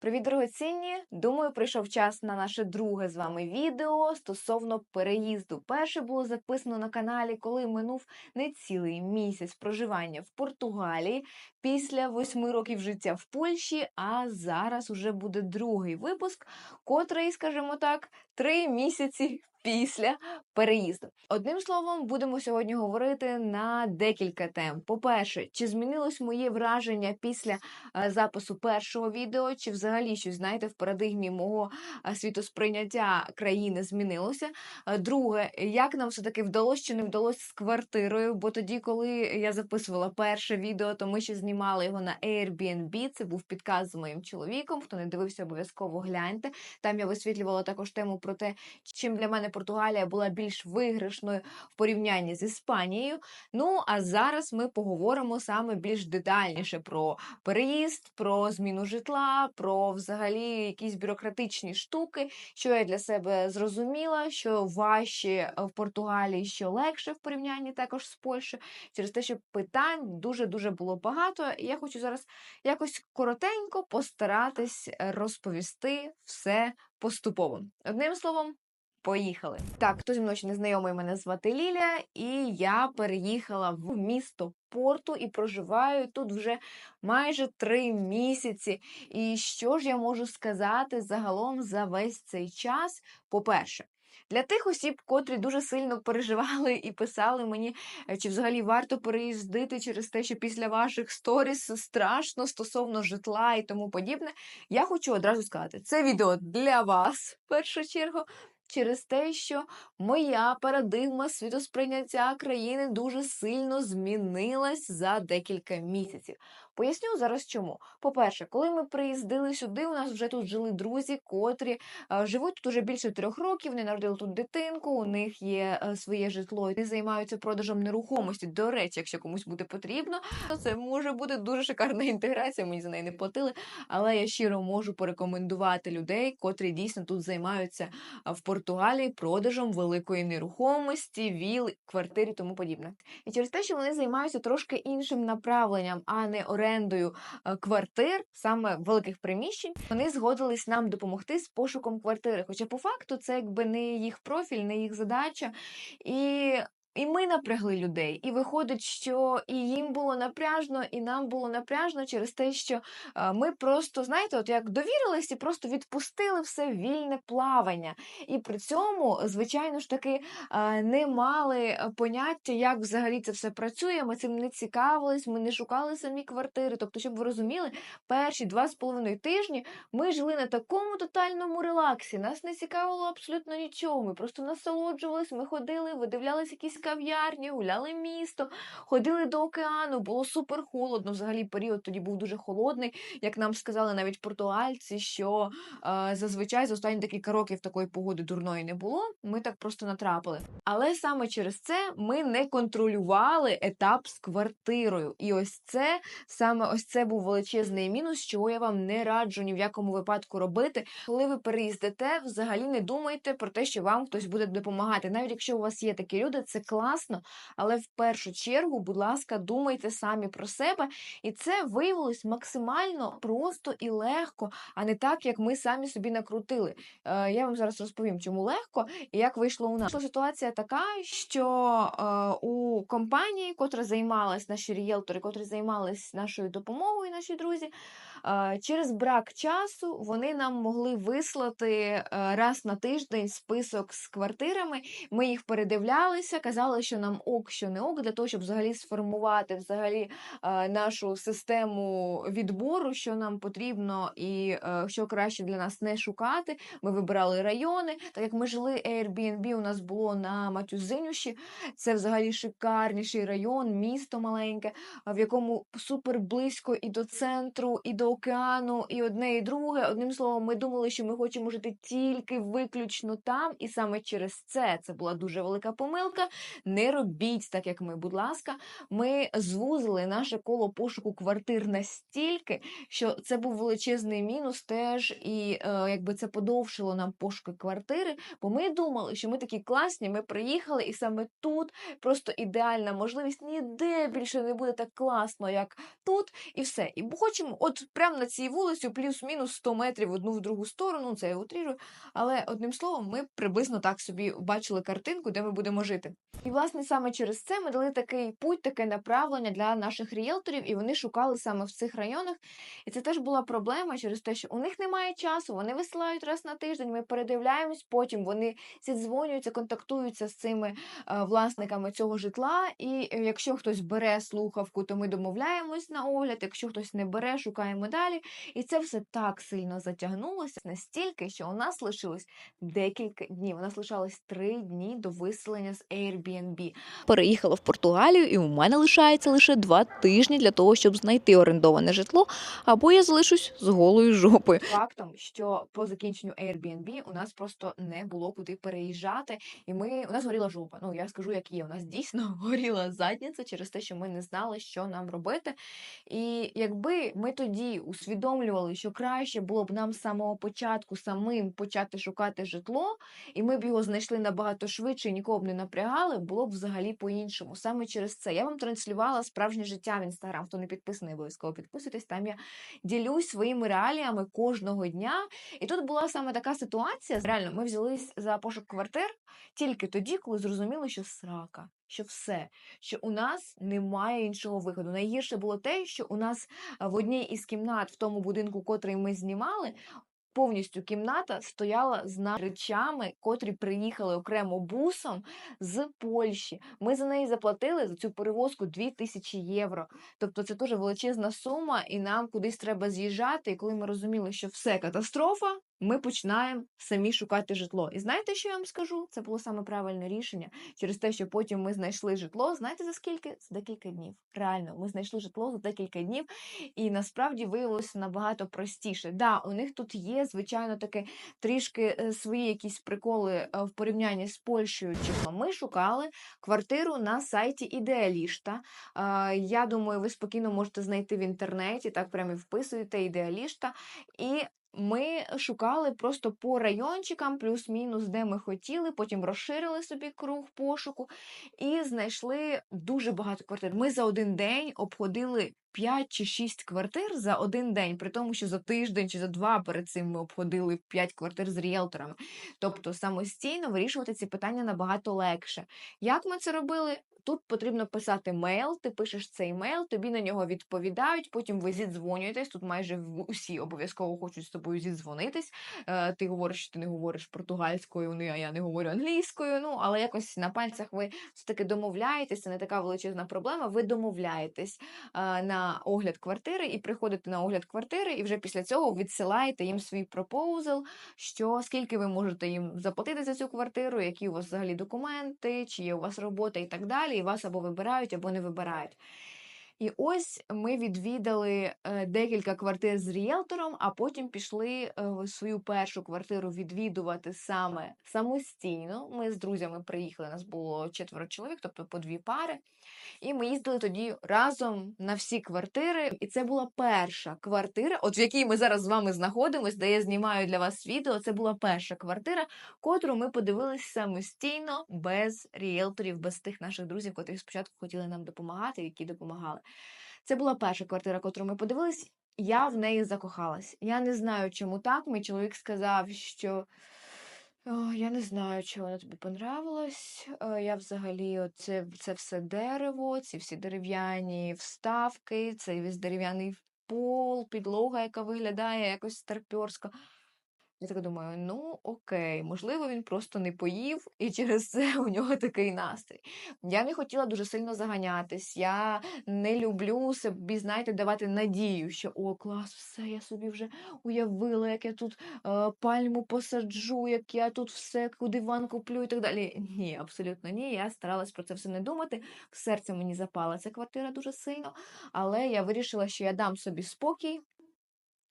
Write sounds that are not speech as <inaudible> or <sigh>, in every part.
Привіт, дорогоцінні! Думаю, прийшов час на наше друге з вами відео стосовно переїзду. Перше було записано на каналі, коли минув не цілий місяць проживання в Португалії після восьми років життя в Польщі. А зараз уже буде другий випуск, котрий, скажімо так, три місяці після переїзду. Одним словом, будемо сьогодні говорити на декілька тем. По-перше, чи змінилось моє враження після е, запису першого відео, чи взагалі щось знаєте в парадигмі мого е, світосприйняття країни змінилося. Е, Друге, як нам все таки вдалося чи не вдалося з квартирою? Бо тоді, коли я записувала перше відео, то ми ще знімали його на Airbnb. Це був підказ з моїм чоловіком. Хто не дивився, обов'язково гляньте. Там я висвітлювала також тему про те, чим для мене Португалія була більш виграшною в порівнянні з Іспанією. Ну а зараз ми поговоримо саме більш детальніше про переїзд, про зміну житла, про взагалі якісь бюрократичні штуки, що я для себе зрозуміла, що важче в Португалії, що легше в порівнянні також з Польщею, через те, що питань дуже дуже було багато. Я хочу зараз якось коротенько постаратись розповісти все поступово. Одним словом. Поїхали. Так, хто зі мною знайомий, мене звати Ліля, і я переїхала в місто Порту і проживаю тут вже майже три місяці. І що ж я можу сказати загалом за весь цей час? По-перше, для тих осіб, котрі дуже сильно переживали і писали мені, е, чи взагалі варто переїздити через те, що після ваших сторіс страшно стосовно житла і тому подібне, я хочу одразу сказати, це відео для вас в першу чергу. Через те, що моя парадигма світосприйняття країни дуже сильно змінилась за декілька місяців. Поясню зараз чому. По-перше, коли ми приїздили сюди, у нас вже тут жили друзі, котрі е, живуть тут уже більше трьох років, вони народили тут дитинку, у них є е, своє житло, вони займаються продажем нерухомості. До речі, якщо комусь буде потрібно, то це може бути дуже шикарна інтеграція. Мені за неї не платили, але я щиро можу порекомендувати людей, котрі дійсно тут займаються в Португалії продажем великої нерухомості, віл, квартир і тому подібне. І через те, що вони займаються трошки іншим направленням, а не орендою е, квартир, саме великих приміщень, вони згодились нам допомогти з пошуком квартири. Хоча по факту це якби не їх профіль, не їх задача. І і ми напрягли людей, і виходить, що і їм було напряжно, і нам було напряжно через те, що е, ми просто, знаєте, от як довірились і просто відпустили все вільне плавання. І при цьому, звичайно ж таки, е, не мали поняття, як взагалі це все працює. Ми цим не цікавились, ми не шукали самі квартири. Тобто, щоб ви розуміли, перші два з половиною тижні ми жили на такому тотальному релаксі. Нас не цікавило абсолютно нічого. Ми просто насолоджувались, ми ходили, видивлялись якісь кав'ярні, гуляли місто, ходили до океану, було супер холодно. Взагалі період тоді був дуже холодний. Як нам сказали навіть португальці, що е, зазвичай за останні декілька років такої погоди дурної не було. Ми так просто натрапили. Але саме через це ми не контролювали етап з квартирою. І ось це саме ось це був величезний мінус, чого я вам не раджу ні в якому випадку робити. Коли ви переїздите, взагалі не думайте про те, що вам хтось буде допомагати. Навіть якщо у вас є такі люди, це класно, але в першу чергу, будь ласка, думайте самі про себе, і це виявилось максимально просто і легко, а не так, як ми самі собі накрутили. Е, я вам зараз розповім, чому легко і як вийшло у нас. Ситуація така, що е, у компанії, котра займалась наші рієлтори, котрі займались нашою допомогою, наші друзі. Через брак часу вони нам могли вислати раз на тиждень список з квартирами. Ми їх передивлялися, казали, що нам ок, що не ок, для того, щоб взагалі сформувати взагалі нашу систему відбору, що нам потрібно і е, що краще для нас не шукати. Ми вибирали райони. Так як ми жили Airbnb, у нас було на Матюзинющі. Це взагалі шикарніший район, місто маленьке, в якому супер близько і до центру, і до океану, і одне, і друге. Одним словом, ми думали, що ми хочемо жити тільки виключно там, і саме через це це була дуже велика помилка. Не робіть так, як ми, будь ласка. Ми звузили наше коло пошуку квартир настільки, що це був величезний мінус теж, і е, якби це подовшило нам пошуки квартири. Бо ми думали, що ми такі класні, ми приїхали, і саме тут просто ідеальна можливість ніде більше не буде так класно, як тут, і все. І хочемо, от прямо на цій вулиці, плюс-мінус 100 метрів одну в другу сторону. Це я утрірую. Але одним словом, ми приблизно так собі бачили картинку, де ми будемо жити. І власне саме через це ми дали такий путь, таке направлення для наших ріелторів, і вони шукали саме в цих районах. І це теж була проблема через те, що у них немає часу, вони висилають раз на тиждень. Ми передивляємось, потім вони зідзвонюються, контактуються з цими е, власниками цього житла. І е, якщо хтось бере слухавку, то ми домовляємось на огляд. Якщо хтось не бере, шукаємо далі. І це все так сильно затягнулося настільки, що у нас лишилось декілька днів. У нас лишалось три дні до виселення з Airbnb. переїхала в Португалію, і у мене лишається лише два тижні для того, щоб знайти орендоване житло, або я залишусь з голою жопою. Фактом, що по закінченню Airbnb у нас просто не було куди переїжджати, і ми у нас горіла жопа. Ну я скажу, як є. У нас дійсно <laughs> горіла задниця через те, що ми не знали, що нам робити. І якби ми тоді усвідомлювали, що краще було б нам з самого початку самим почати шукати житло, і ми б його знайшли набагато швидше, і нікого б не напрягали, було б взагалі по-іншому. Саме через це я вам транслювала справжнє життя в інстаграм. Хто не підписаний, обов'язково підписуйтесь. Там я ділюсь своїми реаліями кожного дня. І тут була саме така ситуація. Реально, ми взялись за пошук квартир тільки тоді, коли зрозуміли, що срака, що все, що у нас немає іншого виходу. Найгірше було те, що у нас в одній із кімнат в тому будинку, котрий ми знімали. Повністю кімната стояла з речами, котрі приїхали окремо бусом з Польщі. Ми за неї заплатили за цю перевозку 2000 євро. Тобто це дуже величезна сума, і нам кудись треба з'їжджати. І коли ми розуміли, що все катастрофа, ми починаємо самі шукати житло. І знаєте, що я вам скажу? Це було саме правильне рішення через те, що потім ми знайшли житло. Знаєте за скільки? За декілька днів. Реально, ми знайшли житло за декілька днів, і насправді виявилося набагато простіше. Да, у них тут є, звичайно, таке трішки е, свої якісь приколи е, в порівнянні з Польщею. Чи ми шукали квартиру на сайті Ідеалішта. Я думаю, ви спокійно можете знайти в інтернеті, так прямо вписуєте ідеалішта. І ми шукали просто по райончикам, плюс-мінус, де ми хотіли, потім розширили собі круг пошуку і знайшли дуже багато квартир. Ми за один день обходили 5 чи 6 квартир за один день, при тому, що за тиждень чи за два перед цим ми обходили 5 квартир з ріелторами. Тобто самостійно вирішувати ці питання набагато легше. Як ми це робили? Тут потрібно писати мейл, ти пишеш цей мейл, тобі на нього відповідають, потім ви зідзвонюєтесь. Тут майже усі обов'язково хочуть з тобою зідзвонитись. Е, ти говориш, що ти не говориш португальською, ну, а я не говорю англійською. Ну, але якось на пальцях ви все-таки домовляєтесь, це не така величезна проблема. Ви домовляєтесь е, на огляд квартири і приходите на огляд квартири, і вже після цього відсилаєте їм свій пропозал, що скільки ви можете їм заплатити за цю квартиру, які у вас взагалі документи, чи є у вас робота і так далі, і вас або вибирають, або не вибирають. І ось ми відвідали е, декілька квартир з ріелтором, а потім пішли е, свою першу квартиру відвідувати саме самостійно. Ми з друзями приїхали, нас було четверо чоловік, тобто по дві пари. І ми їздили тоді разом на всі квартири. І це була перша квартира, от в якій ми зараз з вами знаходимося, де я знімаю для вас відео. Це була перша квартира, котру ми подивились самостійно, без ріелторів, без тих наших друзів, котрі спочатку хотіли нам допомагати, які допомагали. Це була перша квартира, котру ми подивились. Я в неї закохалась. Я не знаю, чому так. Мій чоловік сказав, що о, я не знаю, чи воно тобі понравилось. Е, Я взагалі, оце, це все дерево, ці всі дерев'яні вставки, цей весь дерев'яний пол, підлога, яка виглядає якось старпьорсько. Я така думаю, ну окей, можливо, він просто не поїв, і через це <laughs> у нього такий настрій. Я не хотіла дуже сильно заганятись. Я не люблю собі, знаєте, давати надію, що о, клас, все, я собі вже уявила, як я тут е, пальму посаджу, як я тут все, куди ван куплю і так далі. Ні, абсолютно ні. Я старалась про це все не думати. В серце мені запала ця квартира дуже сильно, але я вирішила, що я дам собі спокій.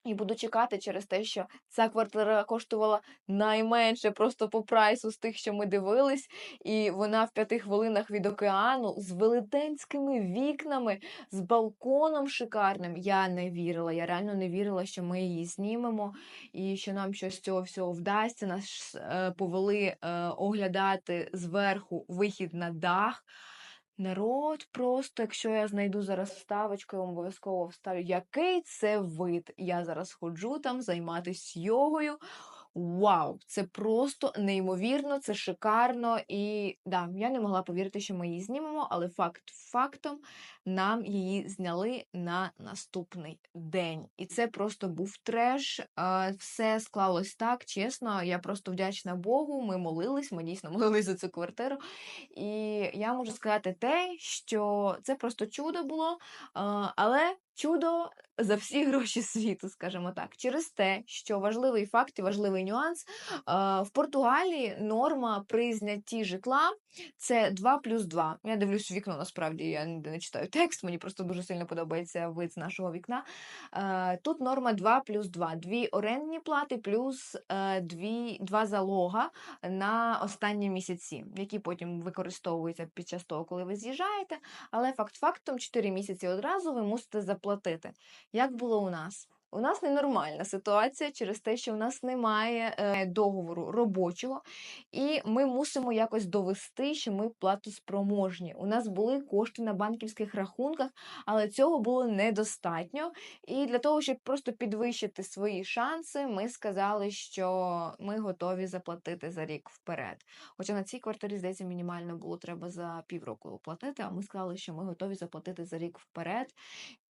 І буду чекати через те, що ця квартира коштувала найменше просто по прайсу з тих, що ми дивились, і вона в п'яти хвилинах від океану з велетенськими вікнами, з балконом шикарним. Я не вірила. Я реально не вірила, що ми її знімемо і що нам щось з цього всього вдасться. Нас е, повели е, оглядати зверху вихід на дах. Народ просто, якщо я знайду зараз вставочку, я обов'язково вставлю, який це вид. Я зараз ходжу там займатися йогою. Вау! Це просто неймовірно, це шикарно. І да, я не могла повірити, що ми її знімемо, але факт фактом нам її зняли на наступний день. І це просто був треш. Все склалось так, чесно. Я просто вдячна Богу. Ми молились, ми дійсно <laughs> молились за цю квартиру. І я можу сказати те, що це просто чудо було, але чудо за всі <laughs> гроші світу, скажімо так, через те, що важливий факт і важливий нюанс в Португалії норма при знятті житла це 2 плюс 2. Я дивлюсь вікно, насправді я ніде не читаю текст, мені просто дуже сильно подобається вид з нашого вікна. Тут норма 2 плюс 2. Дві орендні плати плюс е, дві, два залога на останні місяці, які потім використовуються під час того, коли ви з'їжджаєте. Але факт фактом 4 місяці одразу ви мусите заплатити. Як було у нас? У нас ненормальна ситуація через те, що в нас немає е, договору робочого, і ми мусимо якось довести, що ми платоспроможні. У нас були кошти на банківських рахунках, але цього було недостатньо. І для того, щоб просто підвищити свої шанси, ми сказали, що ми готові заплатити за рік вперед. Хоча на цій квартирі, здається, мінімально було треба за півроку оплатити, а ми сказали, що ми готові заплатити за рік вперед.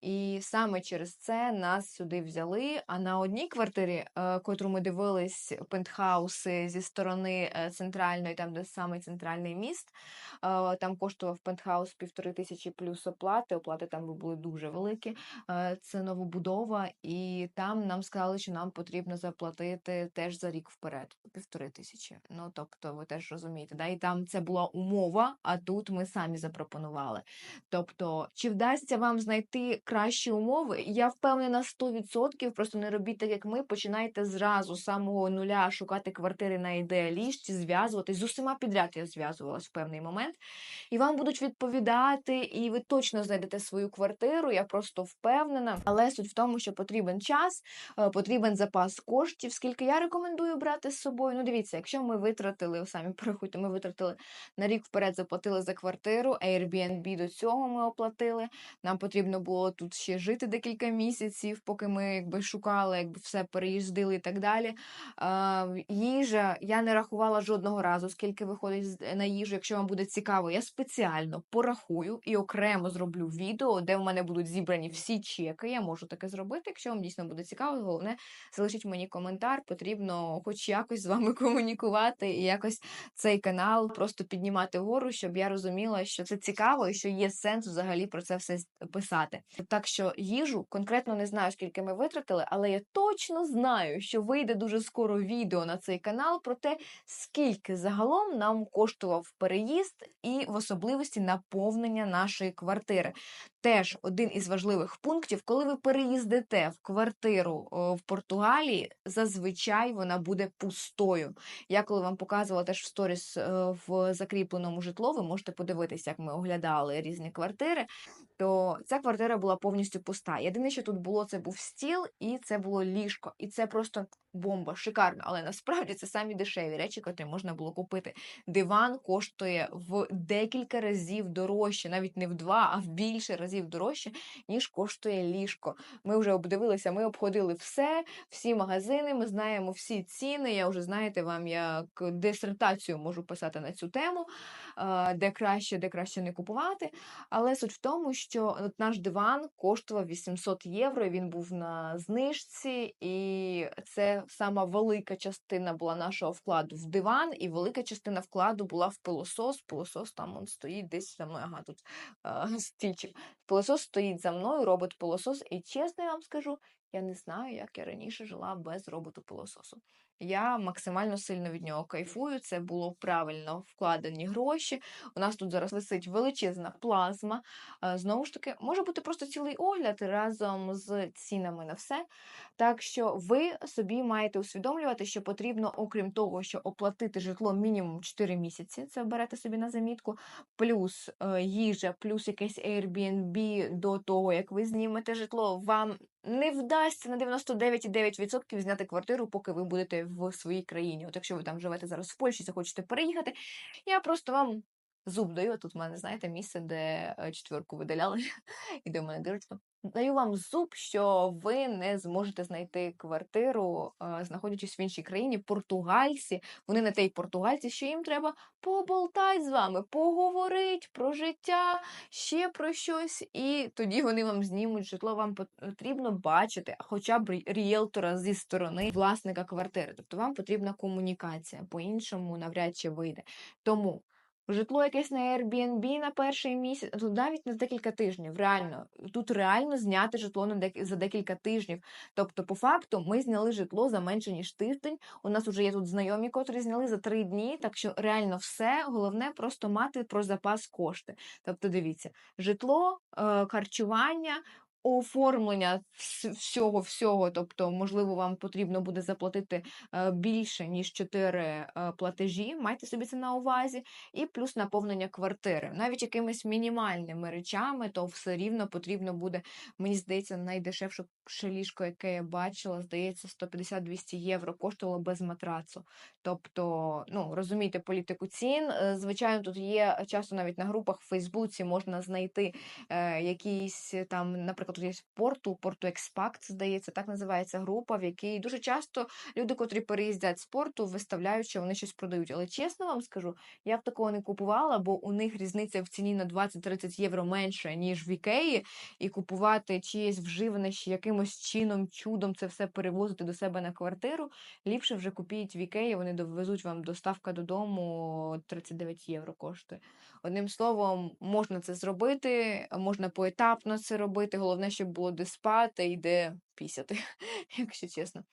І саме через це нас сюди взяли. А на одній квартирі, е, котру ми дивились, пентхауси зі сторони е, центральної, там де самий центральний міст, е, там коштував пентхаус півтори тисячі плюс оплати. Оплати там були дуже великі. Це новобудова, і там нам сказали, що нам потрібно заплатити теж за рік вперед. Півтори тисячі. Ну тобто, ви теж розумієте, да? і там це була умова, а тут ми самі запропонували. Тобто, чи вдасться вам знайти кращі умови? Я впевнена 100%, просто не робіть так, як ми. Починайте зразу з самого нуля шукати квартири на ідеалісті, зв'язуватись з усіма підряд. Я зв'язувалась в певний момент, і вам будуть відповідати, і ви точно знайдете свою квартиру. Я просто впевнена. Але суть в тому, що потрібен час, е, потрібен запас коштів. Скільки я рекомендую брати з собою? Ну, дивіться, якщо ми витратили, самі порахуйте, ми витратили на рік вперед, заплатили за квартиру, Airbnb до цього ми оплатили. Нам потрібно було тут ще жити декілька місяців, поки ми якби шукали, якби все переїздили і так далі. Їжа я не рахувала жодного разу, скільки виходить на їжу. Якщо вам буде цікаво, я спеціально порахую і окремо зроблю відео, де в мене будуть зібрані всі чеки. Я можу таке зробити. Якщо вам дійсно буде цікаво, головне залишіть мені коментар. Потрібно хоч якось з вами <laughs> комунікувати і якось цей канал просто піднімати вгору, щоб я розуміла, що це цікаво і що є сенс взагалі про це все писати. Так що їжу конкретно не знаю, скільки ми витратили, але я точно знаю, що вийде дуже скоро відео на цей канал про те, скільки загалом нам коштував переїзд і в особливості наповнення нашої квартири. Теж один із важливих пунктів, коли ви переїздите в квартиру в Португалії, зазвичай вона буде пустою. Я коли вам показувала теж в сторіс е, в закріпленому житло, ви можете подивитися, як ми оглядали різні квартири. То ця квартира була повністю пуста. Єдине, що тут було, це був стіл і це було ліжко. І це просто бомба, шикарно. Але насправді це самі дешеві речі, котрі можна було купити. Диван коштує в декілька разів дорожче, навіть не в два, а в більше разів дорожче, ніж коштує ліжко. Ми вже обдивилися, ми обходили все, всі магазини, ми знаємо всі ціни. Я вже знаєте, вам як дисертацію можу писати на цю тему, е, де краще, де краще не купувати. Але суть в тому, що от наш диван коштував 800 євро. Він був на знижці, і це сама велика частина була нашого вкладу в диван, і велика частина вкладу була в пилосос. Пилосос там он стоїть десь за мною. Ага, тут е, <laughs> стільчик. Пилосос стоїть за мною, робот пилосос. І чесно я вам скажу, я не знаю, як я раніше жила без роботу пилососу. Я максимально сильно від нього кайфую. Це було правильно вкладені гроші. У нас тут зараз висить величезна плазма. Е, Знову ж таки, може бути просто цілий огляд разом з цінами на все. Так що ви собі маєте усвідомлювати, що потрібно, окрім того, що оплатити житло мінімум 4 місяці, це берете собі на замітку, плюс е, їжа, плюс якесь Airbnb до того, як ви знімете житло, вам не вдасться на 99,9% зняти квартиру, поки ви будете в своїй країні. От якщо ви там живете зараз в Польщі, захочете переїхати, я просто вам зуб даю. Тут в мене, знаєте, місце, де е, четверку видаляли, <laughs> і де в мене дирочка. Даю вам зуб, що ви не зможете знайти квартиру, е, знаходячись в іншій країні. Португальці, вони не те й португальці, що їм треба поболтати з вами, поговорити про життя, ще про щось, і тоді вони вам знімуть житло. Вам потрібно бачити, хоча б рі- ріелтора зі сторони власника квартири. Тобто вам потрібна комунікація, по-іншому навряд чи вийде. Тому житло якесь на Airbnb на перший місяць, тут навіть на декілька тижнів. Реально, тут реально зняти житло на дек- за декілька тижнів. Тобто, по факту, ми зняли житло за менше ніж тиждень. У нас вже є тут знайомі, котрі зняли за три дні. Так що реально все головне просто мати про запас кошти. Тобто, дивіться, житло, е, харчування. Оформлення всього всього, тобто, можливо, вам потрібно буде заплатити е, більше ніж 4 е, платежі. Майте собі це на увазі, і плюс наповнення квартири. Навіть якимись мінімальними речами, то все рівно потрібно буде. Мені здається, найдешевше ліжко, яке я бачила, здається, 150-200 євро коштувало без матрацу. Тобто, ну розумієте, політику цін. Е, Звичайно, тут є часто навіть на групах в Фейсбуці можна знайти якісь там, наприклад, тут є порту, порту Експакт, здається, так називається група, в якій дуже часто люди, котрі переїздять з порту, виставляють, що вони щось продають. Але чесно вам скажу, я б такого не купувала, бо у них різниця в ціні на 20-30 євро менше, ніж в Ікеї, і купувати чиєсь вживане ще якимось чином, чудом це все перевозити до себе на квартиру. Ліпше вже купіть в Ікеї, вони довезуть вам доставка додому 39 євро коштує. Одним словом, можна це зробити, можна поетапно це робити. Головне, щоб було де спати і де пісяти, <laughs> якщо чесно.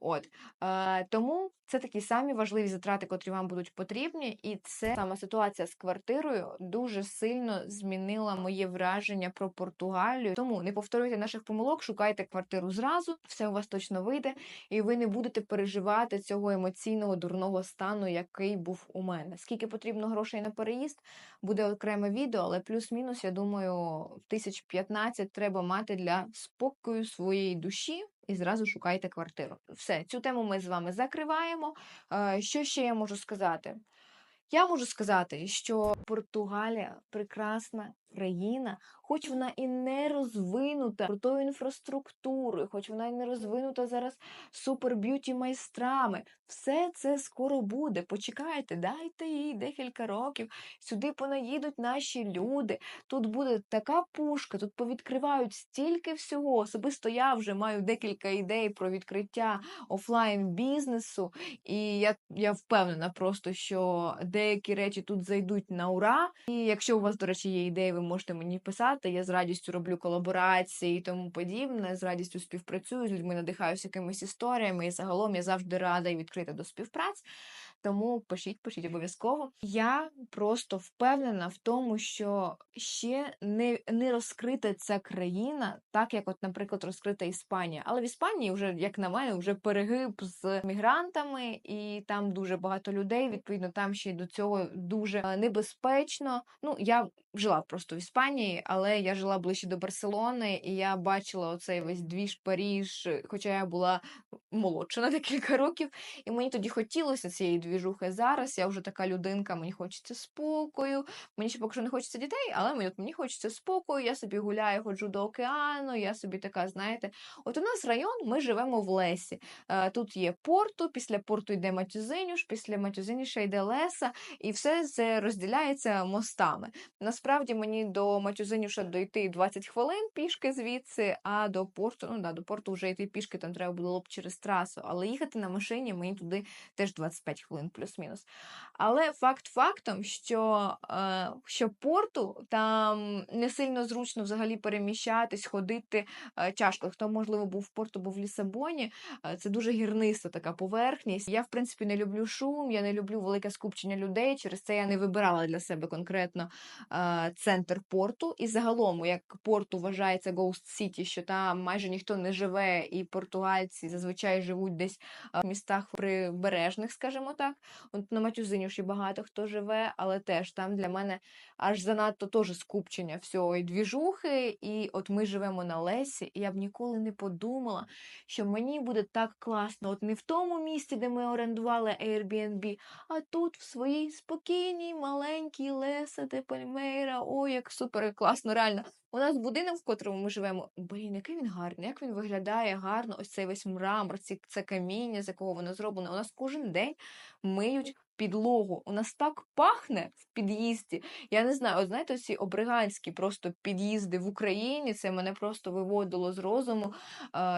От е, тому це такі самі важливі затрати, котрі вам будуть потрібні, і це саме ситуація з квартирою дуже сильно змінила моє враження про Португалію. Тому не повторюйте наших помилок, шукайте квартиру зразу, все у вас точно вийде, і ви не будете переживати цього емоційного дурного стану, який був у мене. Скільки потрібно грошей на переїзд, буде окреме відео, але плюс-мінус, я думаю, тисяч 15 треба мати для спокою своєї душі. І зразу шукайте квартиру. Все, цю тему ми з вами закриваємо. Е, Що ще я можу сказати? Я можу сказати, що Португалія прекрасна країна, хоч вона і не розвинута крутою інфраструктурою, хоч вона і не розвинута зараз супер б'юті майстрами. Все це скоро буде. Почекайте, дайте їй декілька років. Сюди понаїдуть наші люди. Тут буде така пушка, тут повідкривають стільки всього. Особисто я вже маю декілька ідей про відкриття офлайн бізнесу, і я, я впевнена просто, що деякі речі тут зайдуть на ура. І якщо у вас, до речі, є ідеї, ви можете мені писати. Я з радістю роблю колаборації і тому подібне. З радістю співпрацюю з людьми, надихаюся якимись історіями. І загалом я завжди рада і відкрита до співпраці. Тому пишіть, пишіть обов'язково. Я просто впевнена в тому, що ще не, не розкрита ця країна, так як, от, наприклад, розкрита Іспанія. Але в Іспанії вже, як на мене, вже перегиб з мігрантами, і там дуже багато людей. Відповідно, там ще й до цього дуже е, небезпечно. Ну, я жила просто в Іспанії, але я жила ближче до Барселони, і я бачила оцей весь двіж Паріж, хоча я була молодша на декілька років. І мені тоді хотілося цієї двіжухи. Зараз я вже така людинка, мені хочеться спокою. Мені ще поки що не хочеться дітей, але мені, от мені хочеться спокою. Я собі гуляю, ходжу до океану. Я собі така, знаєте, от у нас район, ми живемо в Лесі. Е, Тут є порту, після порту йде Матюзинюш, після Матюзинюша йде Леса, і все це розділяється мостами. Насправді мені до Матюзинюша дойти 20 хвилин пішки звідси, а до порту, ну да, до порту вже йти пішки, там треба було б через трасу. Але їхати на машині мені туди теж 25 хвилин, плюс-мінус. Але факт фактом, що, е, що порту там не сильно зручно взагалі переміщатись, ходити е, тяжко. Хто, можливо, був в порту, був в Лісабоні, е, це дуже гірниста така поверхність. Я, в принципі, не люблю шум, я не люблю велике скупчення людей. Через це я не вибирала для себе конкретно центр порту, і загалом, як порту вважається Ghost City, що там майже ніхто не живе, і португальці зазвичай живуть десь в містах прибережних, скажімо так. От на Матюзині ще багато хто живе, але теж там для мене аж занадто теж скупчення всього і двіжухи. І от ми живемо на Лесі, і я б ніколи не подумала, що мені буде так класно, от не в тому місці, де ми орендували Airbnb, а тут в своїй спокійній, маленькій Леса де Пальмейра. Ой, як супер класно, реально. У нас будинок, в котрому ми живемо, блін, який він гарний, як він виглядає гарно, ось цей весь мрамор, ці, це каміння, з якого воно зроблено. У нас кожен день миють підлогу. У нас так пахне в під'їзді. Я не знаю, от знаєте, ці обриганські просто під'їзди в Україні, це мене просто виводило з розуму.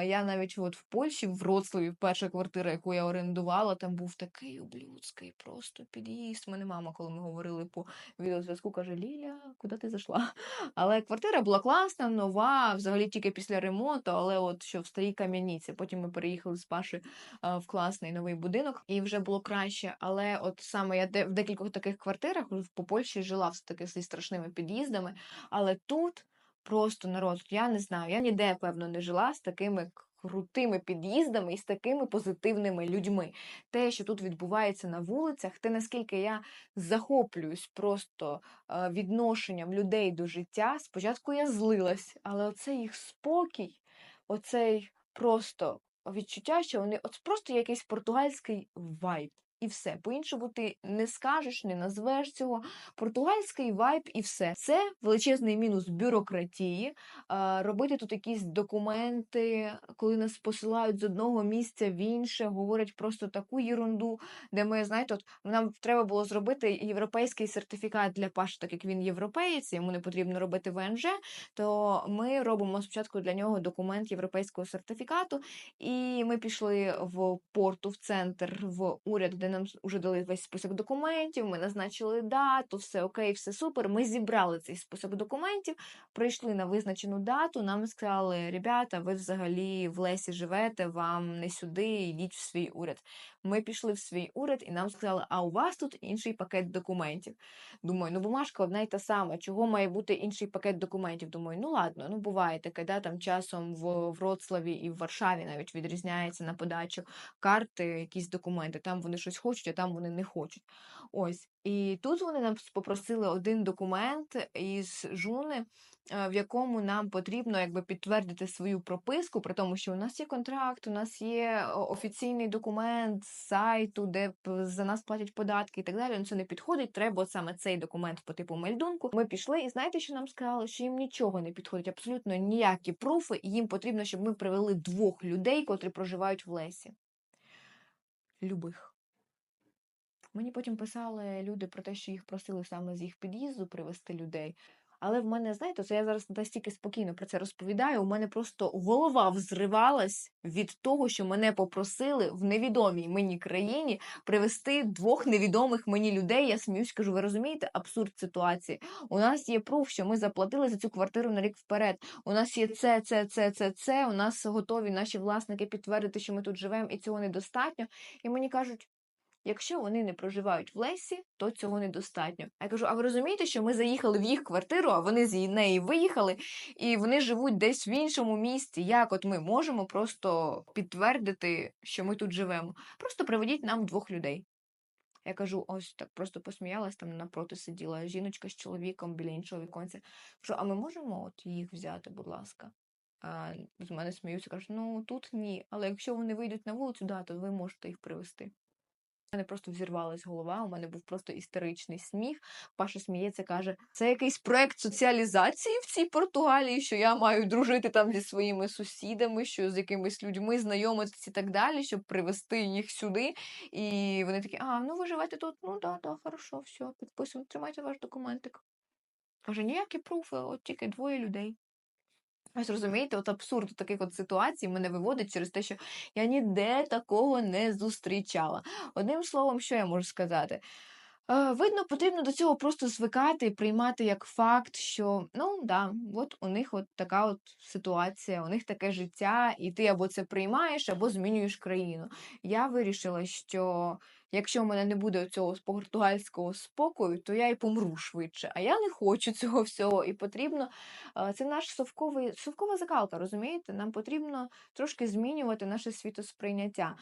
Я навіть от в Польщі, в Вроцлаві, перша квартира, яку я орендувала, там був такий ублюдський просто під'їзд. Мене мама, коли ми говорили по відеозв'язку, каже: Ліля, куди ти зайшла? <laughs> Але квартира була класна, нова, взагалі тільки після ремонту, але от що в старій кам'яніці. Потім ми переїхали з Пашою а, в класний новий будинок, і вже було краще. Але от саме я де в декількох таких квартирах по Польщі жила все таки зі страшними під'їздами, але тут просто народ, я не знаю, я ніде певно не жила з такими крутими під'їздами і з такими позитивними людьми. Те, що тут відбувається на вулицях, те наскільки я захоплююсь просто е, відношенням людей до життя. Спочатку я злилась, але оцей їх спокій, оцей просто відчуття, що вони от просто якийсь португальський вайб. І все. По-іншому ти не скажеш, не назвеш цього. Португальський вайб і все. Це величезний мінус бюрократії. Робити тут якісь документи, коли нас посилають з одного місця в інше, говорять просто таку єрунду, де ми, знаєте, от нам треба було зробити європейський сертифікат для Паші, так як він європеєць, йому не потрібно робити ВНЖ, то ми робимо спочатку для нього документ європейського сертифікату, і ми пішли в порту, в центр, в уряд, де нам вже дали весь список документів. Ми назначили дату, все окей, все супер. Ми зібрали цей список документів, прийшли на визначену дату. Нам сказали, ребята, ви взагалі в лесі живете, вам не сюди, йдіть в свій уряд. Ми пішли в свій уряд, і нам сказали, а у вас тут інший пакет документів. Думаю, ну бумажка одна й та сама. Чого має бути інший пакет документів? Думаю, ну ладно, ну буває таке, да, там часом в Вроцлаві і в Варшаві навіть відрізняється на подачу карти, якісь документи. Там вони щось хочуть, а там вони не хочуть. Ось. І тут вони нам попросили один документ із жуни, е, в якому нам потрібно якби підтвердити свою прописку, при тому, що у нас є контракт, у нас є офіційний документ з сайту, де за нас платять податки і так далі. Ну це не підходить. Треба от саме цей документ по типу мельдунку. Ми пішли, і знаєте, що нам сказали? Що їм нічого не підходить, абсолютно ніякі пруфи, і їм потрібно, щоб ми привели двох людей, котрі проживають в лесі. Любих. Мені потім писали люди про те, що їх просили саме з їх під'їзду привезти людей. Але в мене, знаєте, це я зараз настільки спокійно про це розповідаю. У мене просто голова взривалась від того, що мене попросили в невідомій мені країні привезти двох невідомих мені людей. Я сміюсь, кажу, ви розумієте абсурд ситуації? У нас є пруф, що ми заплатили за цю квартиру на рік вперед. У нас є це, це, це, це, це. У нас готові наші власники підтвердити, що ми тут живемо, і цього недостатньо. І мені кажуть. Якщо вони не проживають в Лесі, то цього недостатньо. А я кажу: а ви розумієте, що ми заїхали в їх квартиру, а вони з неї виїхали, і вони живуть десь в іншому місті. Як от ми можемо просто підтвердити, що ми тут живемо? Просто приведіть нам двох людей. Я кажу, ось так просто посміялась, там напроти сиділа жіночка з чоловіком біля іншого віконця. Кажу, а ми можемо от їх взяти, будь ласка? А з мене сміються, кажуть, ну тут ні. Але якщо вони вийдуть на вулицю, да, то ви можете їх привезти. У мене просто взірвалась голова, у мене був просто істеричний сміх. Паша сміється, каже: це якийсь проект соціалізації в цій Португалії, що я маю дружити там зі своїми сусідами, що з якимись людьми знайомитися і так далі, щоб привезти їх сюди. І вони такі: а, ну ви живете тут? Ну да, да, хорошо, все, підписуємо, тримайте ваш документик. Каже, ніякі пруфи, от тільки двоє людей. Ось розумієте, от абсурд таких от ситуацій мене виводить через те, що я ніде такого не зустрічала. Одним словом, що я можу сказати? Е, Видно, потрібно до цього просто звикати і приймати як факт, що ну да, от у них от така от ситуація, у них таке життя, і ти або це приймаєш, або змінюєш країну. Я вирішила, що якщо в мене не буде цього португальського спокою, то я і помру швидше. А я не хочу <laughs> цього всього. І потрібно е, це наш совковий совкова закалка, розумієте? Нам потрібно трошки змінювати наше світосприйняття.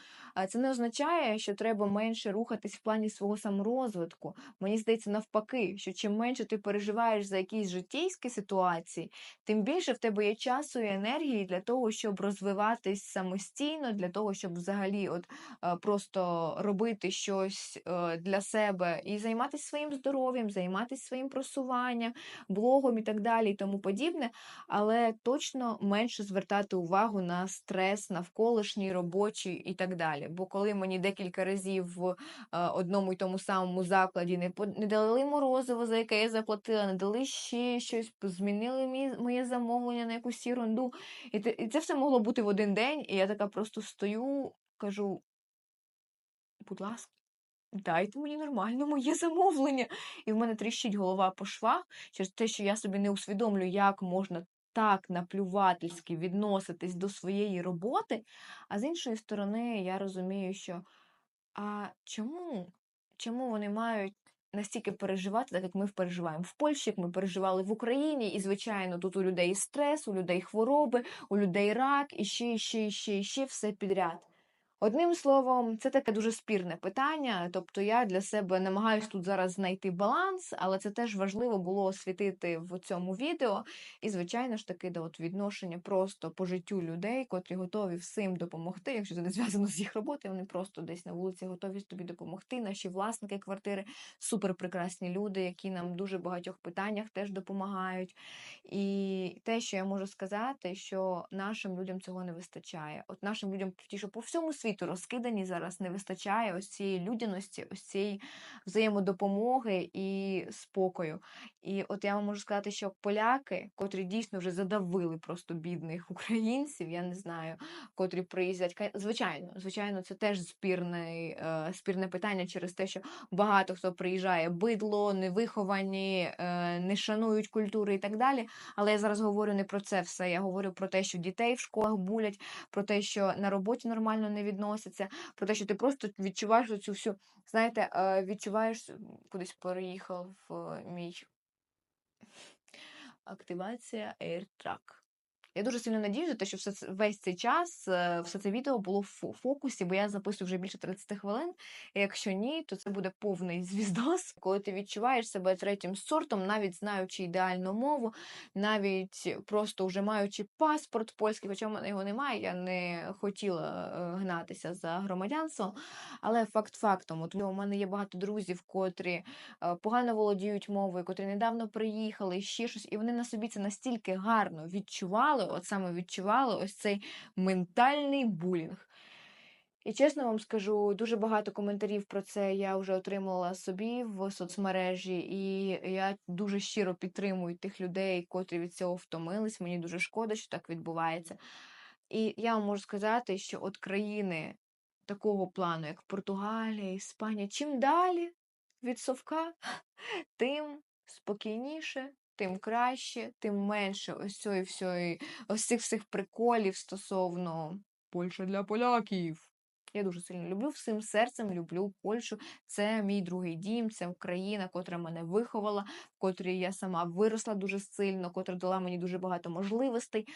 Це не означає, що треба менше рухатись в плані свого саморозвитку. Мені здається, навпаки, що чим менше ти переживаєш за якісь життєйські ситуації, тим більше в тебе є часу і енергії для того, щоб розвиватись самостійно, для того, щоб взагалі от е, просто робити щось е, для себе і займатися своїм здоров'ям, займатися своїм просуванням, блогом і так далі, і тому подібне, але точно менше звертати увагу на стрес навколишній, робочий і так далі. Бо коли мені декілька разів в е, одному й тому самому закладі не, не дали морозиво, за яке я заплатила, не дали ще щось, змінили моє замовлення на якусь ерунду. І, і це все могло бути в один день, і я така просто стою, кажу, будь ласка. Дайте мені нормально моє <laughs> замовлення. І в мене тріщить голова по швах через те, що я собі не усвідомлюю, як можна так наплювательськи відноситись до своєї роботи. А з іншої сторони, я розумію, що а чому? Чому вони мають настільки переживати, так як ми переживаємо в Польщі, як ми переживали в Україні, і, звичайно, тут у людей стрес, у людей хвороби, у людей рак, і ще, і ще, і ще, і ще все підряд. Одним словом, це таке дуже спірне питання. Тобто я для себе намагаюся тут зараз знайти баланс, але це теж важливо було освітити в цьому відео. І, звичайно ж таки, да, от відношення просто по життю людей, котрі готові всім допомогти, якщо це не зв'язано з їх роботою, вони просто десь на вулиці готові тобі допомогти. Наші власники квартири супер прекрасні люди, які нам в дуже багатьох питаннях теж допомагають. І те, що я можу сказати, що нашим людям цього не вистачає. От нашим людям, ті, що по всьому світу розкидані зараз, не вистачає ось цієї людяності, ось цієї взаємодопомоги і спокою. І от я вам можу сказати, що поляки, котрі дійсно вже задавили просто бідних <laughs> українців, я не знаю, котрі приїздять. Звичайно, звичайно, це теж спірне, спірне питання через те, що багато хто приїжджає бидло, невиховані, е, не шанують культури і так далі. Але я зараз говорю не про це все. Я говорю про те, що дітей в школах булять, про те, що на роботі нормально не відносяться, про те, що ти просто відчуваєш цю всю, знаєте, е, відчуваєш, кудись переїхав е, мій активація AirTrack. Я дуже сильно надіюся, що все весь цей час е, все це відео було в фокусі, бо я записую вже більше 30 хвилин. І якщо ні, то це буде повний <laughs> звіздос, коли ти відчуваєш себе третім сортом, навіть знаючи ідеальну мову, навіть просто вже маючи паспорт польський, хоча в мене його немає, я не хотіла е, гнатися за громадянством. Але факт фактом, от у мене є багато друзів, котрі е, погано володіють мовою, котрі недавно приїхали, ще щось, і вони на собі це настільки гарно відчували, от саме відчували ось цей ментальний булінг. І чесно вам скажу, дуже багато коментарів про це я вже отримала собі в соцмережі, і я дуже щиро підтримую тих людей, котрі від цього втомились. Мені дуже шкода, що так відбувається. І я вам можу сказати, що от країни такого плану, як Португалія, Іспанія, чим далі від совка, <laughs> тим спокійніше, тим краще, тим менше ось цієї всьої, ось цих всіх приколів стосовно Польща для поляків. Я дуже сильно люблю всім серцем, люблю Польщу. Це мій другий дім, це країна, котра мене виховала, в котрій я сама виросла дуже сильно, котра дала мені дуже багато можливостей.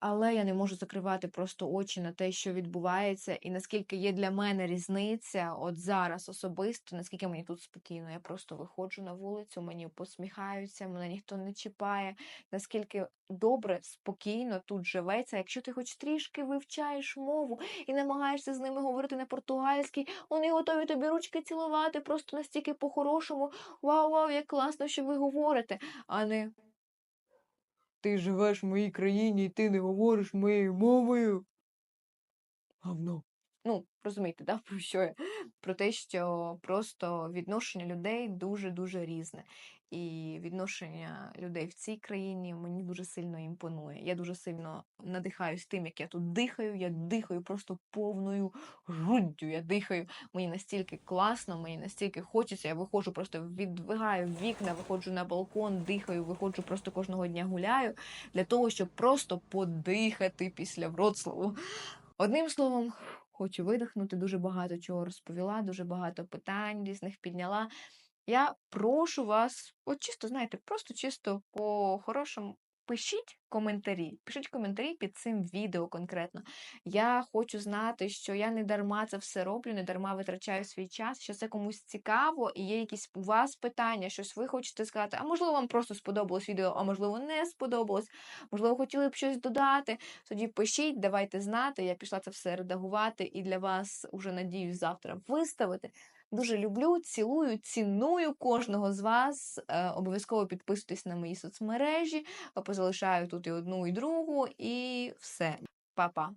Але я не можу закривати просто очі на те, що відбувається, і наскільки є для мене різниця, от зараз особисто, наскільки мені тут спокійно. Я просто виходжу на вулицю, мені посміхаються, мене ніхто не чіпає. Наскільки добре, спокійно тут живеться. Якщо ти хоч трішки вивчаєш мову і намагаєшся з ними говорити на португальській, вони готові тобі ручки цілувати, просто настільки по-хорошому. Вау, вау, як класно, що ви говорите, а не ти живеш в моїй країні, і ти не говориш моєю мовою. Гавно. Розумієте, да, <laughs> про що я? Про те, що просто відношення людей дуже-дуже різне. І відношення людей в цій країні мені дуже сильно імпонує. Я дуже сильно надихаюсь тим, як я тут дихаю. Я дихаю просто повною груддю. Я дихаю. Мені настільки класно, мені настільки хочеться. Я виходжу, просто віддвигаю вікна, виходжу на балкон, дихаю, виходжу просто кожного дня гуляю для того, щоб просто подихати після Вроцлаву. Одним словом, хочу видихнути. Дуже багато чого розповіла, дуже багато питань різних підняла. Я прошу вас, от чисто, знаєте, просто чисто по-хорошому. Пишіть коментарі, пишіть коментарі під цим відео конкретно. Я хочу знати, що я не дарма це все роблю, не дарма витрачаю свій час, що це комусь цікаво, і є якісь у вас питання, щось ви хочете сказати. А можливо, вам просто сподобалось відео, а можливо, не сподобалось. Можливо, хотіли б щось додати. Тоді пишіть, давайте знати. Я пішла це все редагувати і для вас уже надіюсь завтра виставити. Дуже люблю, цілую, ціную кожного з вас. Е, обов'язково підписуйтесь на мої соцмережі. Позалишаю тут і одну, і другу, і все. Па-па.